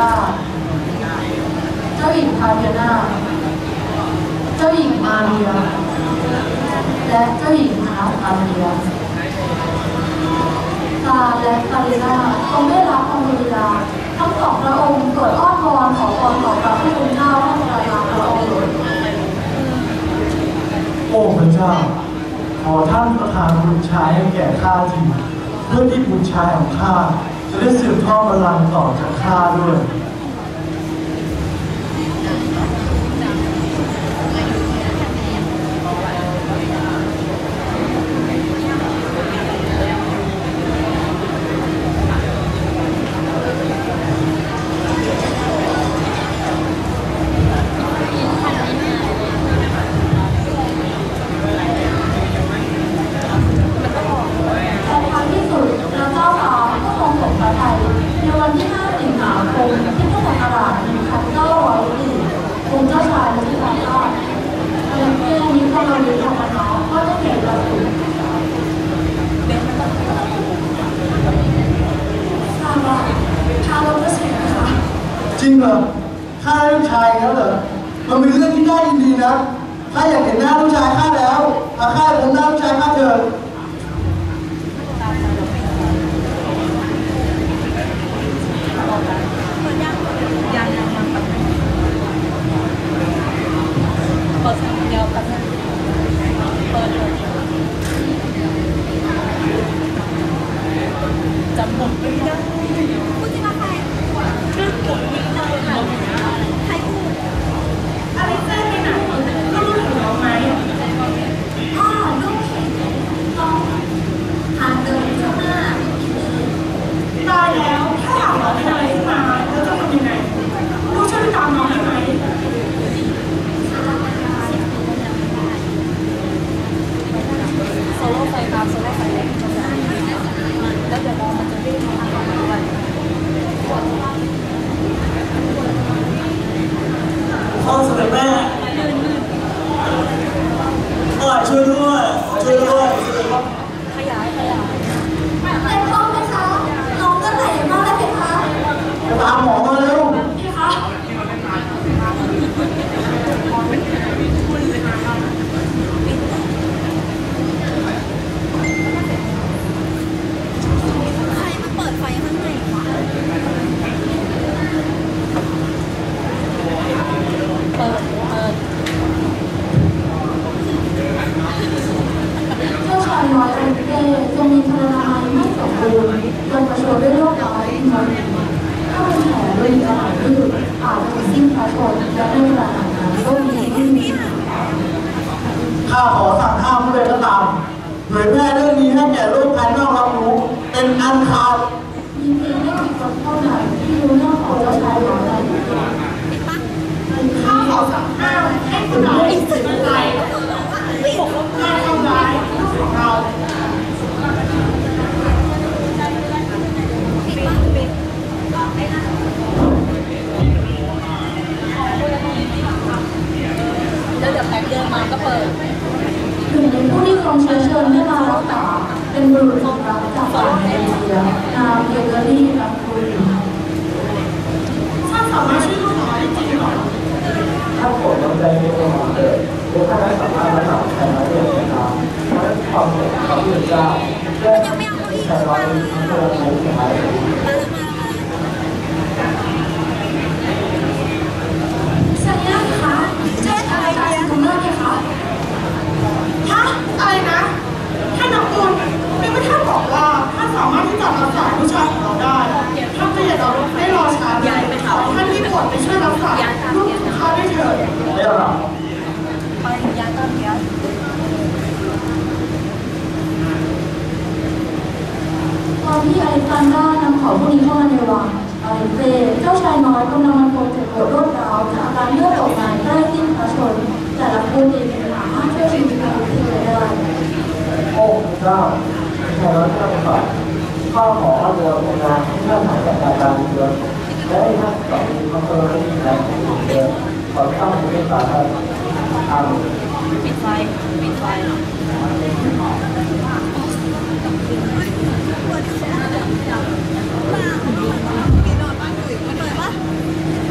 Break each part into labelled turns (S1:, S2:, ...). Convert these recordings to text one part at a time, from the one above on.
S1: ล่า เจ้าหญิงพาเวียนาเจ้าหญิงมาเรีย และเจ้าหญิงอาอาเรียซาและคารินาทรงได้รับพระมารดาทั้งสองพระองค์เกิดอ้อนวอนขอพรต่อพระผู้เป็นเจ้าพระมารดาพระองค์
S2: โอ้พระเจ้า ขอท่านประทานบุญชายให้แก่ข้าทีเพื่อที่บุญชายของข้า จะได้สืบทอดบัลลังก์ต่อจากข้าด้วย
S1: เหฆ่าลูกชาย
S2: แล้วเหรอมันเป็นเรื่องที่น่ายินดีนะ ถ้าอยากเห็นหน้าลูกชายฆ่าแล้วมาฆ่าผมหน้าลูกชายฆ่าเธ
S3: อจำผมไม่ได้ ห้
S4: อง
S3: สมัยแม่อร่
S2: อยช่วยด้วยช่วยด้วย
S3: ขยายขยาย
S4: เป็นห้องไหมคะน้องก็ไหนมากเลยคะ
S2: ตามหมอมาแล้ว
S4: Brown College. ก็ใช้รถเข้า
S3: ป
S1: ระกอ
S2: บข้
S1: อขอเร
S3: วมเวลาเที่
S1: อหายจากกา
S3: รการเดื
S2: อนและให้ท่านส
S4: องค
S3: อนโทราที่แรงเดือนขอเข้าไปต่อครับอ่าปิด
S2: ไฟ
S3: ปิ
S1: ดไฟ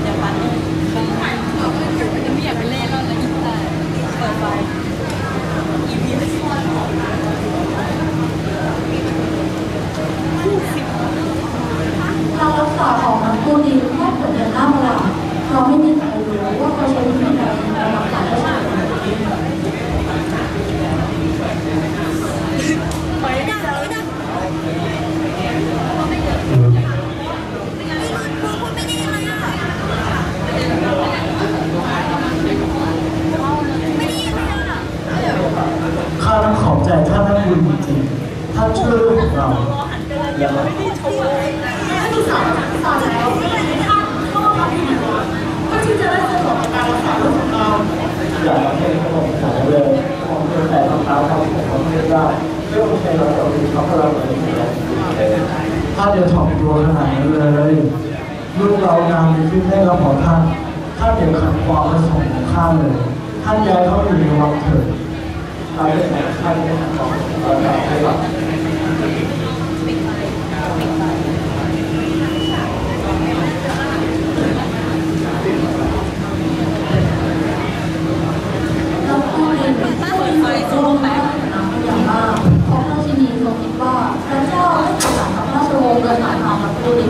S1: เดี๋ยววันนต้องหายเรา
S2: ไม่อยากไปเล่นแล้วนะ
S1: อีกแต่เปิดไฟ
S3: สามสามแล้วท่านเข้ามาทำที่ไหนวะเพื่อที่จะได้สะดวกในการรักษาโรคของเรา
S2: อย่ามาเป็นขนมขายเลยของเพียงแต่รองเท้าทำของพระเจ้าเรื่องใช้เราจะมีเขาพลังเลยถ้าเดี๋ยวถ่อมตัวขนาดนั้นเลยลูกเรางานดีขึ้นได้เราขอท่านท่านเดี๋ยวขัดความประสงค์ของข้าเลยท่านย้ายเขาอยู่ในวังเถิดเราได้ไหนท่านได้ทำของเราได้หรอ
S1: แล้วผู้เรียนเป็นผู้มีความรู้มากอย่างมากเพราะพระชินีทรงคิดว่าพระเจ้าได้ประสานกับราชวงศ์โดยสายทางนักพูดดี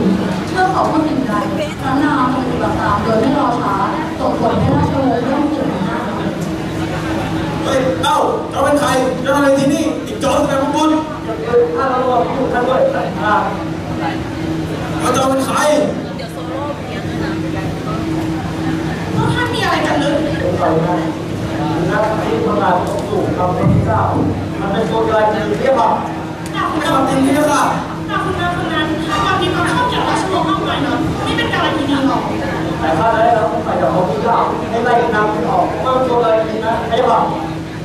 S1: เมื่อเขาพูดสิ่งใดพระนามปฏิบัติตามโดยไม่รอช้าส่งผลให้ราชวงศ์เริ่มเสื่อมหน้า
S5: เฮ้ย เอ้าเจ้าเป็นใครเจ้าทำอะไรที่นี่อีกโจรแสดงพวกคุณ
S2: ถ้าเราลองพูดท่านด้วยสายตา
S5: แล้วเจ้าเป็นใคร
S3: พวกท่านมีอะไรกันหรือ
S2: เป็นไปได้นักที่ประกาศตกสู่คำพระเจ้า มัน เป็นตัวกลายเป็นเรียกว่า
S3: หาคุณ
S5: ไม่ทำจริงที่นี่ค่ะ
S3: หาคุณนายคนนั้นมามีความชอบเกี่ยวกับราชวงศ์มากมายเนาะนี่เป็นการดีหรอก
S2: แต่ถ้าได้รับไปจากพระพุทธเจ้าให้ไล่นำที่ออกว่าตัวอะไรดีนะไม่ว่า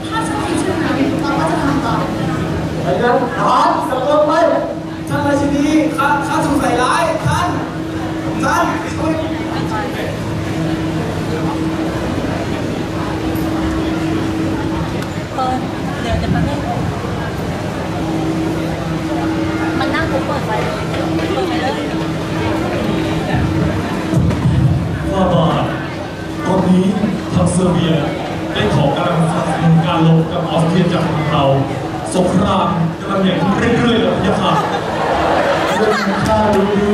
S3: ถ้าฉันคิดเช่นนั้นเราก็จะทำตาม
S2: ไอ้นั้นถอนสำรวจไป
S5: ท่านราชินีข้าข้าถูกใส่ร้ายท่านท่านช่วย
S6: เปิด เดี๋ยวจะมาเล่นมันนั่งปุ๊บเปิดไฟเลยเปิดไปเลย
S7: ว่ามาตอนนี้ทางเซอร์เบียได้ขอกำลังสนับสนุนการลบกับออสเตรียจากเราสงครามกำลังใหญ่ขึ้นเรื่อยๆเลยพี่ค่ะ
S2: เรื่องข้ารู้ดี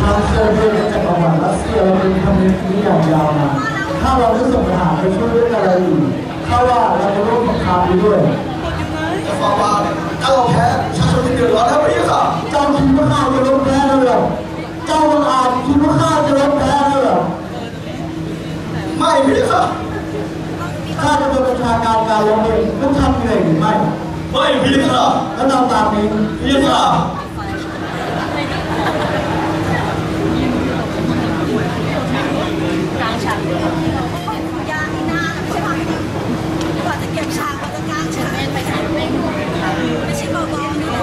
S2: ทางเซอร์เบียจากประวัติรัสเซียเราเป็นคำนึงนี้อย่างยาวนานถ้าเราไม่ส่งทหารไปช่วยเรื่องอะไรอยู่ ถ้าว่าเราจะร่วมสงครามไปด้วย
S5: จะฟังว่าถ้าเราแพ้ชาชนจะเดือดร้อนแล้วพี่ค่ะ
S2: เจ้าคิดว่าข้าจะลบแพ้เลยเหรอเจ้าบังอาจคิดว่าข้าจะลบแพ้เลยเหรอ
S5: ไม่พี่ค่ะ
S2: ข้าจะเป็นประชาการการลงเองต้องทำเหนื่อยหรือไม่
S5: ไม่พี่ค่ะ
S2: แล้วเราตามนี้
S5: พี่ค่ะ
S6: กลางฉากยางที่หน้าใช่ไหมกว่าจะเก็บฉากกว่าจะกลางฉากไปฉากไม่ไม่ใช่เบาๆนี่นะ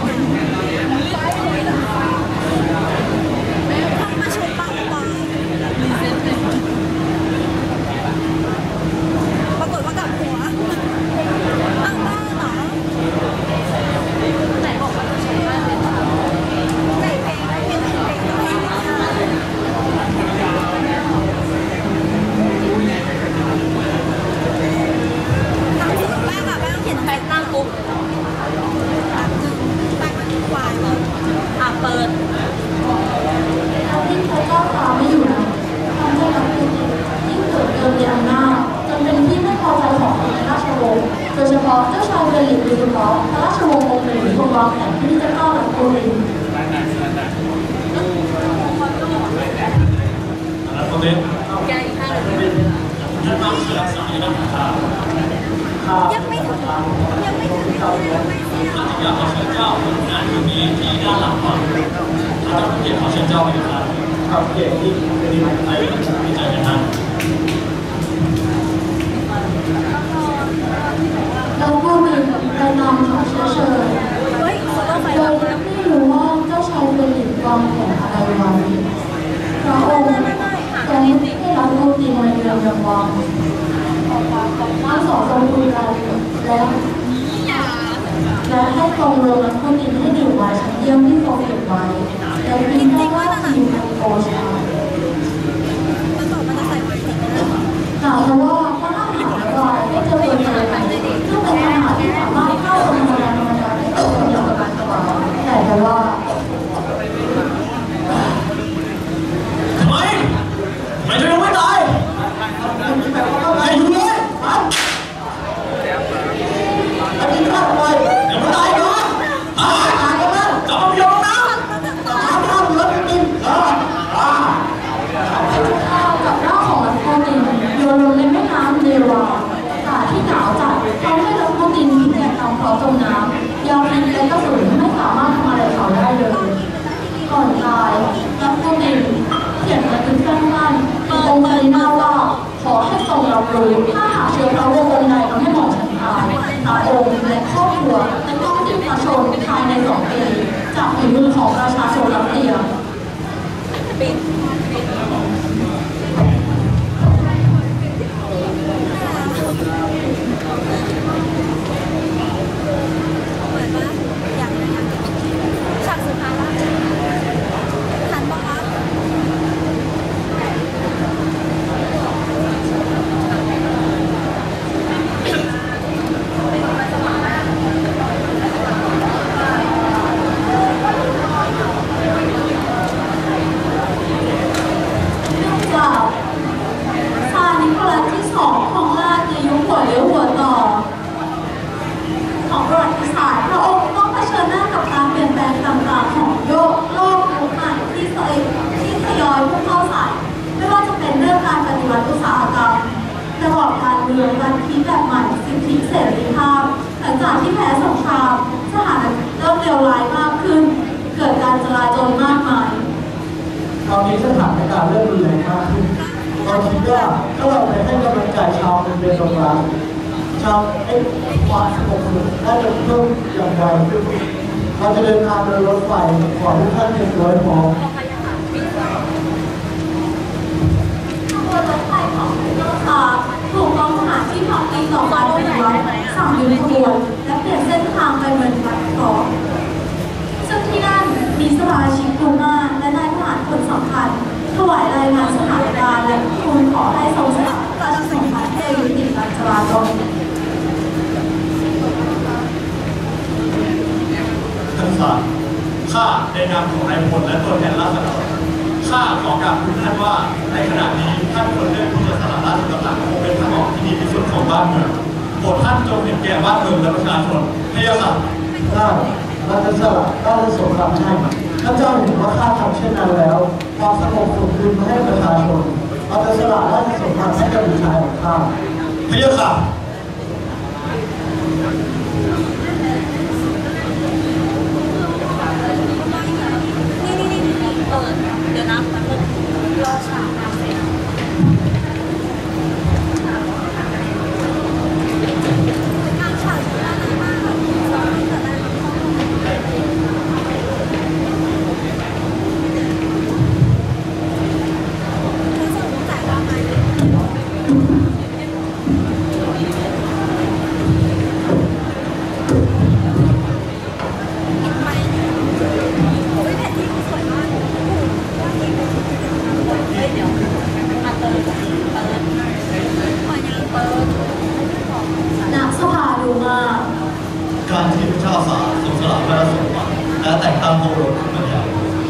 S6: ต้องมาชมปากปากปรากฏว่ากลับหัวอ้าวบ้าเหรอไหนบอกว่าต้องใช้บ้านเป็นไหนเพลงเพลงเพลงต้องให้ค่ะ แป้งอะแป้งเห็นแป้งนั่งปุ๊บแป๊บนึงแป้งมันวายแล้วอะเปิด
S1: แล้วที่พระเจ้าตามไม่อยู่นั้นทำให้นักพูดดียิ่งเกิดเกินมีอำนาจจนเป็นที่ไม่พอใจของคนในราชวงศ์โดยเฉพาะเจ้าชายเฟลิปโดยเฉพาะพระราชวงศ์องค์หนึ่งทรงวางแผนที่จะต้อนรับโคลิน
S7: แล้วตอนนี้
S6: แกอีกข้างหนึ่ง
S7: ยึดมั่นเชื่อสายนะครับ
S2: ข้า
S6: ยังไม่ถึงยังไม่ถึงยังไม่ถึง
S7: อยากขอเชิญเจ้าหน้าที่นี้ที่ด้านหลังก่อนถ้าจะเกียรติขอเชิญเจ้าไปนะครับ
S2: เก่งที่ดี
S7: ไปดีในะครับ
S1: แล้วโคลินไปนำเขาเชื้อเชิญ
S6: เฮ้ยโซโล่ไฟ
S1: โด
S6: ดั
S1: ย
S6: บแล้ว
S1: ไม่รู้ว่าเจ้าชายเฟลิปวางแผนอะไรไว้พระองค์ทรงให้รับโคลินมาเยือนยังวังทั้งสองทรงคุยกันและ และให้ต รงลงและคนอินให้ดื่มไวน์ชั้นเยี่ยมที่ทรงเก็บไว้และพิมพ์ได้ว่าทีมโอชา
S6: มันบอกมันจะใส่ไฟติดนะ
S1: กล่าวว่าพระอาหารวายไม่เจริญเลยซึ่งเป็นอาหารที่สามารถเข้าธรรมดาธรรมดาได้ตรงอย่างสบายสบายแต่ว่า องค์ปริมาว่าขอให้ทรงรับรู้ถ้าหากเชื้อพระวงศ์องค์ใดทำให้หมอฉันตายพระองค์และครอบครัวจะต้องสิ้นพระชนม์ ภายในสองปีจากฝีมือของประชาชนรัสเซีย
S6: เปิดปะอย่างไรอย่างฉากสุดท้ายละทันปะคะ
S1: จากซานิโคลัสที่สองของราชในยุคหัวเลี้ยวหัวต่อ ของประวัติศาสตร์พระองค์ต้องเผชิญหน้ากับการเปลี่ยนแปลงต่างๆของโลกโลกยุคใหม่ที่เคยที่ทยอยพุ่งเข้าใส่ไม่ว่าจะเป็นเรื่องการปฏิวัติอุตสาหกรรมระบอบการเมืองการคิดแบบใหม่สิทธิเสรีภาพหลังจากที่แพ้สงครามสถานเริ่มเลวร้ายมากขึ้น เกิดการจลาจลมากมาย
S2: ตอนนี้สถานการณ์เริ่มรุนแรงมากขึ้นเราคิดว่าถ้าเราไปให้กำลังใจชาวเป็นเป็นโรงงานชาวไอ้ความสงบสุขน่าจะเพิ่มอย่างไรเราจะเดินทางโดยรถไฟขอทุกท่านเตรียมตัวให้พร้อม
S1: ขบวนรถไฟของเจ้าชาถูกกองทหารที่พักตีต่อการปฏิวัติสั่งหยุดขบวนและเปลี่ยนเส้นทางไปเมืองวัดเกซึ่งที่นั่นมีสมาชิกกลุ่มมาและนายทหารคนสำคัญถวายรายงานสถานการณ์และทูลขอให้ทรงสละ ราชสมบัติให้ยุติการจราจร
S7: ท่านสารข้าในนามของนายพลและตัวแทนราษฎรข้าขอกราบทูลท่านว่าในขณะนี้ท่านควรเลือกที่จะสละราชสำนักคงเป็นทางออกที่ดีที่สุดของบ้านเมืองโปรดท่านจงเห็นแก่บ้านเมืองและประชาชนพยาศัตร์
S2: ได้เราจะสละราชสมบัติให้ถ้าเจ้าเห็นว่าข้าทำเช่นนั้นแล้วความสงบสุขคืนมาให้ประชาชน เราจะสละราชสมบัติใกา
S7: ร
S6: ที่
S7: พระเจ้าสารทรงสละราชสมบัติและแต่งตั้งพระโรสขึ้นมาใหญ่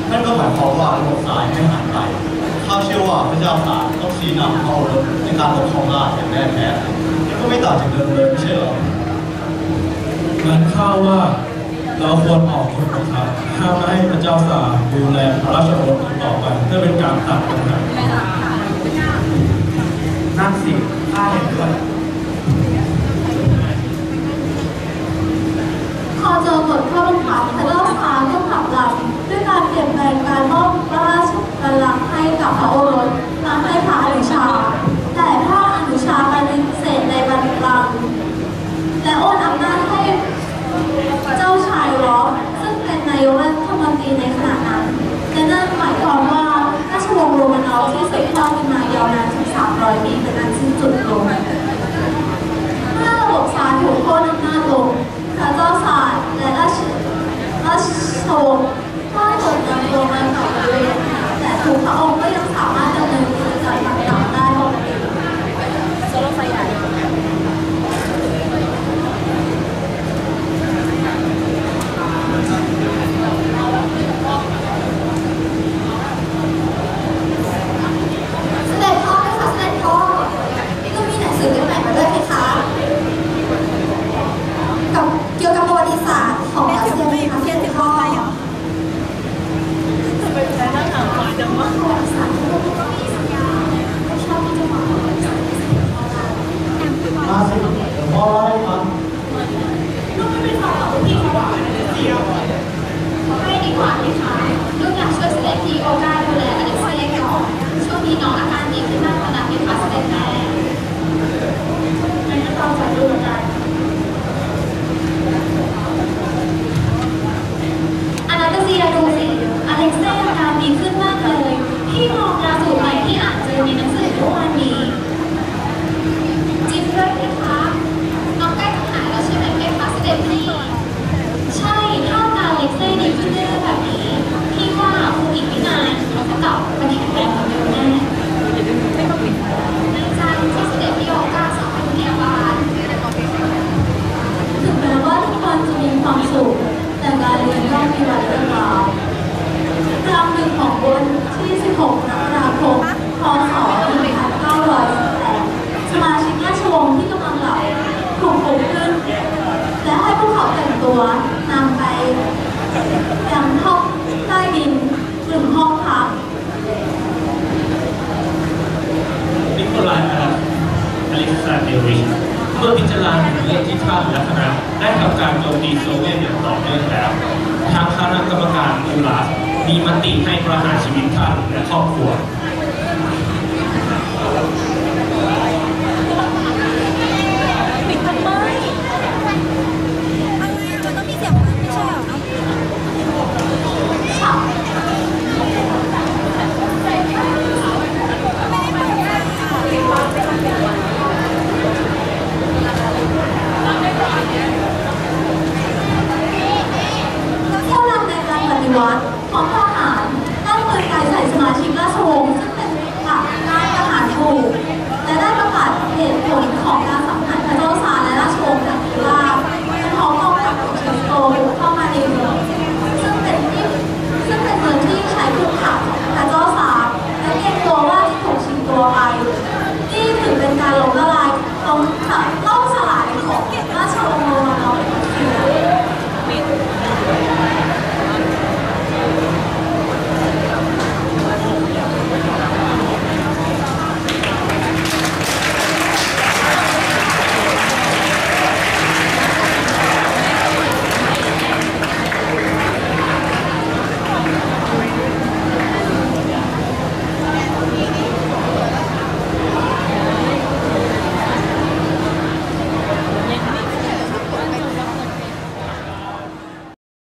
S7: นั่นก็หมายความว่าระบบสายไม่หายไปข้าเชื่อว่าพระเจ้าสารต้องชี้นำพระโอรสในการปกครองราชอย่างแน่แท้นี่ก็ไม่ต่างจากเดิมเลยไม่ใช่หรอ
S8: งั้นข้าว่าเราควรออกกฎบังคับห้ามไม่ให้พระเจ้าสาดูแลพระราชโอรสต่อไปเพื่อเป็นการตัดปัญหา
S2: นั่นสิข้าเห็นด้วย
S1: พอเจอกฎข้อบังคับพระเจ้าฟ้าก็ขับหลังด้วยการเปลี่ยนแปลงการมอบพระราชบัลลังก์ให้กับ พระโอรสมาให้พระอนุชา แต่พระอนุชาปฏิเสธในบัลลังก์และโอนอำนาจให้เจ้าชายรอซึ่งเป็นนายกรัฐมนตรีในขณะนั้นและนั่นหมายความว่าราชวงศ์โรมานอฟที่สืบทอดกันมายาวนานถึง300ปีเป็นอันสิ้นสุดลงเมื่อระบบศาลถูกโค่นอำนาจลงพระเจ้าศาลและราชราชวงศ์ ใช่ถ้าการเล็กได้ดีเรื่อแบบนี้ พี่ว่าคงอีกไม่นานเขาจะกลับมาแข็ง
S6: แรง
S1: เหมือ
S6: นเดิ
S1: มแน่ในใจที่เสด็จพี่ออก้า
S8: สอนเนี่ยว่าถึงแม้ว่าทุกคนจะมีความสุข แต่การเรี
S6: ยนต้มีวันเลิ
S1: กลากลาหนึ่งของบนที่ 16นะ เ